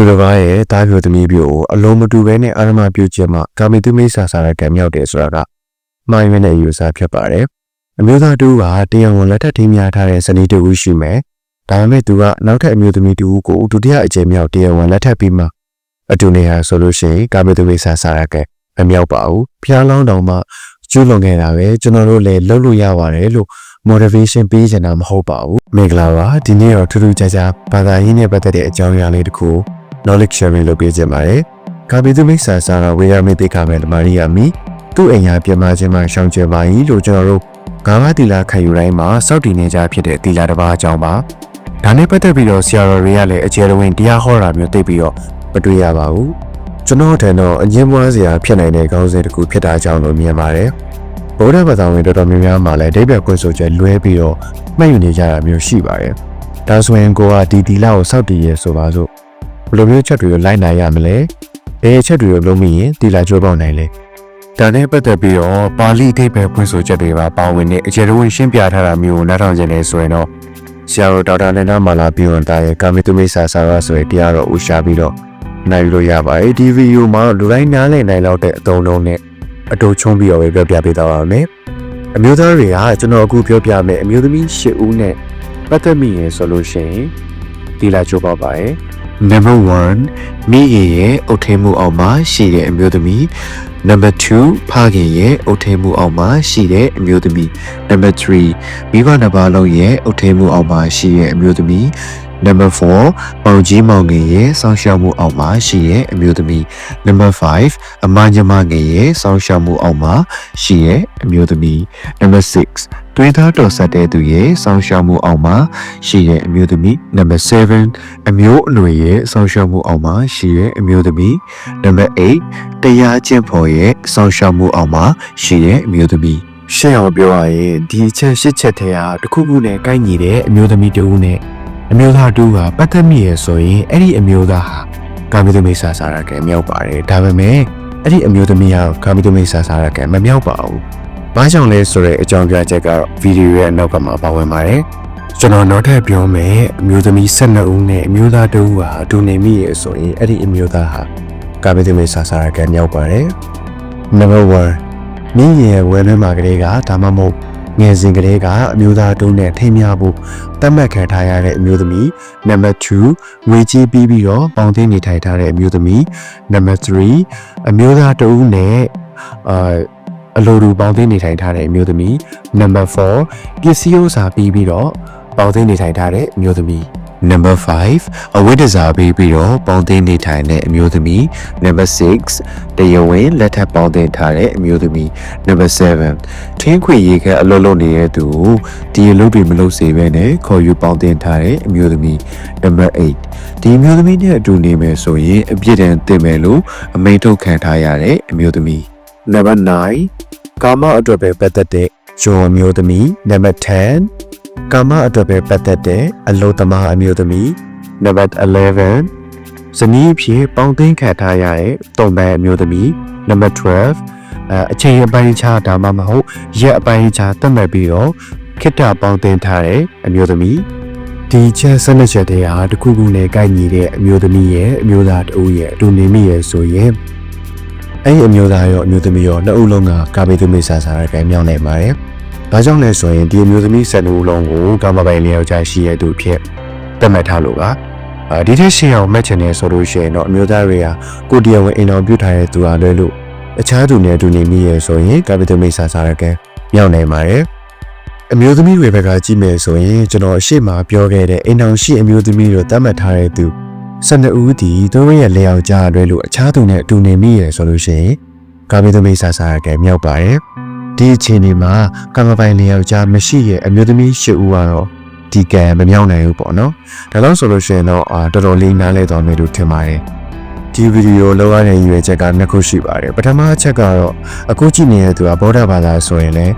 သူတစ်ပါးရဲ့တားပြိုသမီးပြိုကိုအလုံးမတူဘဲနဲ့အာရမပြုတ်ချက်မှကာမီသူမိတ်ဆာဆာရကံမြောက်တယ်ဆိုတာကမိုင်းမနဲ့ယူဆဖြစ်ပါတယ်အမျိုးသားတူကတရားဝင်လက်ထပ်ထိမ်းများထားတဲ့ဇနီးတူရှိမယ်ဒါပေမဲ့သူကနောက်ထပ်အမျိုးသမီးတူကိုဒုတိယအကြိမ်မြောက်တရားဝင်လက်ထပ်ပြီးမှအတူနေရဆိုလို့ရှိရင်ကာမီသူမိတ်ဆာဆာရကံမမြောက်ပါဘူးဖျားလောင်းတောင်မှကျူးလွန်ခဲ့တာပဲကျွန်တော်တို့လည်းလုပ်လို့ရပါတယ်လို့ motivation ပေးချင်တာမဟုတ်ပါဘူးမင်္ဂလာပါဒီနေ့တော့ထူးထူးခြားခြားဘာသာရေးနဲ့ပတ်သက်တဲ့အကြောင်းအရာလေးတစ်ခု knowledge sharing လုပ်ပေးခြင်းပါတယ်ကာပီသူမိတ်ဆာဆာကဝေယမိတ်သိခမဲ့ဓမ္မရိယာမီသူ့အိမ်ယာပြမခြင်းမှရှောင်ကျဉ်ပါ၏လို့ကျွန်တော်တို့ဂါမတီလာခံယူတိုင်းမှာစောက်တည်နေကြဖြစ်တဲ့တီလာတစ်ပါးအကြောင်းပါဒါနဲ့ပတ်သက်ပြီးတော့ဆရာတော်တွေကလည်းအခြေတော်ဝင်တရားဟောတာမျိုးသိပြီးတော့မတွေ့ရပါဘူးကျွန်တော်ထင်တော့အငင်းမွားစရာဖြစ်နိုင်တဲ့ခေါင်းစဉ်တစ်ခုဖြစ်တာကြောင့်လို့မြင်ပါတယ်ဗုဒ္ဓဘာသာဝင်တော်တော်များများမှာလည်းအဓိပ္ပာယ်ကွယ်ဆိုချက်လွဲပြီးတော့မှတ်ယူနေကြတာမျိုးရှိပါတယ်ဒါဆိုရင်ကိုကဒီတီလာကိုစောက်တည်ရဲဆိုပါစို့ ဘယ်လိုမျိုးချက်တွေကိုလိုက်နိုင်ရမလဲဘယ်ချက်တွေကိုလုံးမိရင်တီလာကျိုးပေါက်နိုင်လဲဒါနဲ့ပတ်သက်ပြီးတော့ပါဠိအဓိပ္ပာယ်ဖွင့်ဆိုချက်တွေပါပါဝင်တဲ့အခြေတော်ဝင်ရှင်းပြထားတာမျိုးကိုနားထောင်ခြင်းလဲဆိုရင်တော့ဆရာတော်ဒေါက်တာနန္ဒမာလာပြည်ဝန်သားရဲ့ကာမီတုမိတ်ဆာဆာရဆိုတဲ့တရားတော်ဦးရှာပြီးတော့နိုင်ယူလို့ရပါတယ်ဒီဗီဒီယိုမှာလူတိုင်းနားလည်နိုင်လောက်တဲ့အသုံးလုံးနဲ့အတူချုံးပြီးတော့ပဲပြောပြပေးသွားပါမယ်အမျိုးသားတွေကကျွန်တော်အခုပြောပြမယ်အမျိုးသမီး၈ဦးနဲ့ပတ်သက်မိရင်ဆိုလို့ရှိရင်တီလာကျိုးပေါက်ပါတယ် Number 1မိခင်ရဲ့အုတ်ထဲမှုအောက်မှာရှိတဲ့အမျိုးသမီး Number 2ဖခင်ရဲ့အုတ်ထဲမှုအောက်မှာရှိတဲ့အမျိုးသမီး Number 3မိဘနှစ်ပါးလုံးရဲ့အုတ်ထဲမှုအောက်မှာရှိတဲ့အမျိုးသမီး Number 4မောင်ကြီးမောင်ငယ်ရဲ့စောင့်ရှောက်မှုအောက်မှာရှိတဲ့အမျိုးသမီး Number 5အမညီမငယ်ရဲ့စောင့်ရှောက်မှုအောက်မှာရှိတဲ့အမျိုးသမီး Number 6တွင်းသားတော်ဆက်တဲ့သူရဲ့စောင့်ရှောက်မှုအောက်မှာရှိတဲ့အမျိုးသမီး Number 7အမျိုးအနွယ်ရဲ့စောင့်ရှောက်မှုအောက်မှာရှိတဲ့အမျိုးသမီး Number 8တရားကျင့်ဖို့ရဲ့စောင့်ရှောက်မှုအောက်မှာရှိတဲ့အမျိုးသမီးရှင်းအောင်ပြောရရင်ဒီအချက်ရှစ်ချက်ထဲဟာတစ်ခုခုနဲ့ကိုက်ညီတဲ့အမျိုးသမီးတစ်ဦးနဲ့ အမျိုးသားတူကပတ်သက်မိရဆိုရင်အဲ့ဒီအမျိုးသားဟာကာမီတမိတ်ဆာဆာရကဲမြောက်ပါတယ်ဒါပေမဲ့အဲ့ဒီအမျိုးသမီးဟာကာမီတမိတ်ဆာဆာရကဲမမြောက်ပါဘူးဘာကြောင့်လဲဆိုတဲ့အကြောင်းပြချက်ကတော့ဗီဒီယိုရဲ့အနောက်ကမှာပါဝင်ပါတယ်ကျွန်တော်နောက်ထပ်ပြောမယ်အမျိုးသမီး12ဦးနဲ့အမျိုးသား2ဦးဟာအတူနေမိရဆိုရင်အဲ့ဒီအမျိုးသားဟာကာမီတမိတ်ဆာဆာရကဲမြောက်ပါတယ် number 1မိရဲ့ဝယ်လွှဲမှာကလေးကဒါမှမဟုတ် ငယ်စဉ်ကလေးကအမျိုးသားတုံးနဲ့ထိမ်းမြဖို့တတ်မှတ်ခံထားရတဲ့အမျိုးသမီး number 2ငွေကြေးပြီးပြီးတော့ပေါင်သိနေထိုင်ထားတဲ့အမျိုးသမီး number 3အမျိုးသားတဦးနဲ့အာအလိုတူပေါင်သိနေထိုင်ထားတဲ့အမျိုးသမီး number 4ပစ္စည်းဥစ္စာပြီးပြီးတော့ပေါင်သိနေထိုင်ထားတဲ့အမျိုးသမီး number 5အဝိဒ္ဒဇာပြီးပြီးတော့ပေါင်းသိနေထိုင်တဲ့အမျိုးသမီး number 6တရားဝင်လက်ထပ်ပေါင်းသိထားတဲ့အမျိုးသမီး number 7ထင်းခွေရေခဲအလုံးလုံးနေတဲ့သူကိုဒီအလုပ်တွေမလုပ်စေဘဲနဲ့ခေါ်ယူပေါင်းသိထားတဲ့အမျိုးသမီး number 8ဒီအမျိုးသမီးနဲ့အတူနေမယ်ဆိုရင်အပြစ်ဒဏ်တင်မယ်လို့အမိန့်ထုတ်ခံထားရတဲ့အမျိုးသမီး number 9ကာမအတွက်ပဲပတ်သက်တဲ့ဂျွန်အမျိုးသမီး number 10 ကာမအတွက်ပဲပတ်သက်တဲ့အလုသမားအမျိုးသမီး number 11ဇနီးဖြစ်ပေါင်းသိမ်းခံထားရတဲ့တုံပန်းအမျိုးသမီး number 12အဲအချိန်အပိုင်းခြားဒါမှမဟုတ်ရက်အပိုင်းခြားတတ်မှတ်ပြီးတော့ခိတ္တပေါင်းသိမ်းထားတဲ့အမျိုးသမီးဒီချက်ဆက်နှစ်ချက်တည်းဟာတစ်ခုခုနဲ့ကိုက်ညီတဲ့အမျိုးသမီးရဲ့အမျိုးသားတဦးရဲ့အတူနေမိရဲ့ဆိုရင်အဲ့ဒီအမျိုးသားရောအမျိုးသမီးရောနှစ်ဦးလုံးကကာဗေသူမေဆာဆာရကမြောင်းနေပါတယ်။ ဘာကြောင့်လဲဆိုရင်ဒီအမျိုးသမီးဆက်နှစ်ဦးလုံးကိုကာမပိုင်လျောက်ချရှိရသူဖြစ်တတ်မှတ်ထားလို့ပါ။အာဒီထက်ရှင်းအောင်မှတ်ချင်တယ်ဆိုလို့ရှိရင်တော့အမျိုးသားတွေကကိုတရားဝင်အိမ်တော်ပြုထားတဲ့သူအားလွဲလို့အခြားသူနဲ့အတူနေမိရဲ့ဆိုရင်ကာဗေသူမေဆာဆာရကမြောင်းနေပါတယ်။အမျိုးသမီးတွေဘက်ကကြည့်မယ်ဆိုရင်ကျွန်တော်အရှိမပြောခဲ့တဲ့အိမ်တော်ရှိအမျိုးသမီးတို့တတ်မှတ်ထားတဲ့သူ12ဦးဒီသူတို့ရဲ့လေအောင်ကြားအတွဲလို့အခြားသူနဲ့အတူနေမိရယ်ဆိုလို့ရှိရင်ကာဗီသမီးဆာဆာကမြောက်ပါတယ် ဒီအချိန်ဒီမှာကံမပိုင်လေအောင်ကြားမရှိရဲ့အမျိုးသမီး၈ဦးကတော့ဒီကံမမြောက်နိုင်ဘူးပေါ့နော်ဒါလို့ဆိုလို့ရှိရင်တော့အာတော်တော်လေးနားလဲသွားမယ်လို့ထင်ပါတယ်ဒီဗီဒီယိုလောက်ရတဲ့ရည်ရွယ်ချက်ကနှစ်ခုရှိပါတယ်ပထမအချက်ကတော့အခုကြည့်နေတဲ့သူကဗောဓဘာသာဆိုရင်လည်း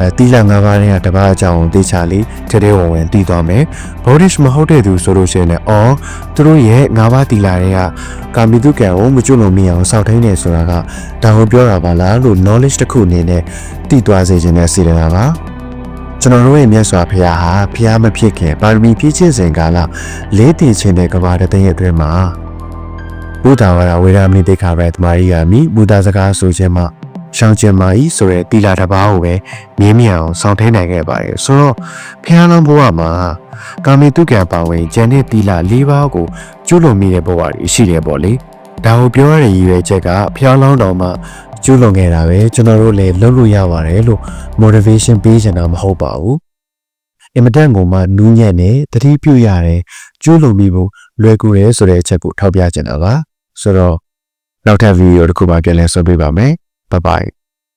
အဲတီလာ၅ပါးနဲ့တပါးအကြောင်းတေချာလေးထဲထဲဝင်ဝင်တည်သွားမယ်။ Bodish မဟုတ်တဲ့သူဆိုလို့ရှိရင်လည်းအော်သူတို့ရဲ့၅ပါးတီလာတွေကကာမီတုကံကိုမကျွလို့မရအောင်စောက်ထိန်နေဆိုတာကဒါကိုပြောတာပါလားလို့ knowledge တစ်ခုအနေနဲ့တည်သွားစေခြင်းနဲ့စီရတာပါ။ကျွန်တော်တို့ရဲ့မြတ်စွာဘုရားဟာဘုရားမဖြစ်ခင်ပါရမီပြည့်ချင်းစဉ်ကာလလေးတည်ခြင်းတဲ့ကဘာတသိရဲ့အတွင်းမှာဘုဒ္ဓဝါဒဝေဒမဏိတိခါပဲတမာရီကမိဘုဒ္ဓစကားဆိုခြင်းမှာ ရှောင်းကျင်မာဤဆိုတဲ့တီလာတစ်ပါးကိုပဲမြင်းမြံအောင်စောင့်ထိန်နိုင်ခဲ့ပါတယ်ဆိုတော့ဖျားလောင်းဘဝမှာကာမီတုကံပါဝင်ကျန်တဲ့တီလာ၄ပါးကိုကျွလွန်မိတဲ့ဘဝတွေရှိတယ်ပေါ့လေဒါကိုပြောရတဲ့ရည်ရွယ်ချက်ကဖျားလောင်းတော်မှာကျွလွန်ခဲ့တာပဲကျွန်တော်တို့လည်းလုပ်လို့ရပါတယ်လို့ motivation ပေးချင်တာမဟုတ်ပါဘူးအင်မတန်ကိုမှနူးညံ့နေတတိပြုရတယ်ကျွလွန်မိဖို့လွယ်ကူတယ်ဆိုတဲ့အချက်ကိုထောက်ပြချင်တာပါဆိုတော့နောက်ထပ်ဗီဒီယိုတစ်ခုမှပြန်လည်ဆွေးနွေးပါမယ် Bye bye